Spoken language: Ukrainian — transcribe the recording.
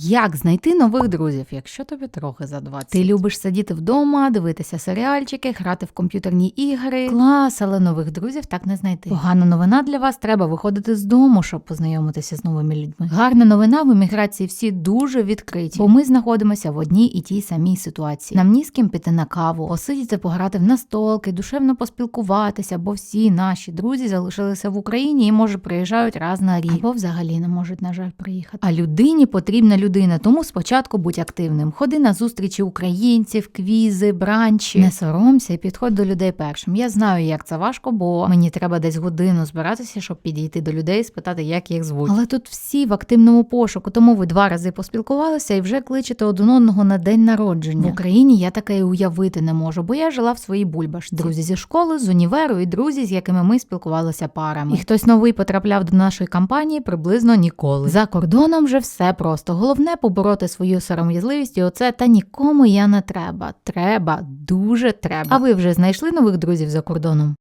Як знайти нових друзів, якщо тобі трохи за 20? Ти любиш сидіти вдома, дивитися серіальчики, грати в комп'ютерні ігри. Клас, але нових друзів так не знайти. Погана новина для вас треба виходити з дому, щоб познайомитися з новими людьми. Гарна новина в еміграції всі дуже відкриті, бо ми знаходимося в одній і тій самій ситуації. Нам ні з ким піти на каву, посидіти, пограти в настолки, душевно поспілкуватися, бо всі наші друзі залишилися в Україні і може приїжджають раз на рік, або взагалі не можуть, на жаль, приїхати. А людині потрібна людина, тому спочатку будь активним. Ходи на зустрічі українців, квізи, бранчі. Не соромся і підходь до людей першим. Я знаю, як це важко, бо мені треба десь годину збиратися, щоб підійти до людей і спитати, як їх звуть. Але тут всі в активному пошуку, тому ви два рази поспілкувалися і вже кличете один одного на день народження. В Україні я таке і уявити не можу, бо я жила в своїй бульбашці. Друзі зі школи, з універу і друзі, з якими ми спілкувалися парами. І хтось новий потрапляв до нашої компанії приблизно ніколи. За кордоном вже все просто. Головне побороти свою сором'язливість і оце та нікому я не треба. Треба, дуже треба. А ви вже знайшли нових друзів за кордоном?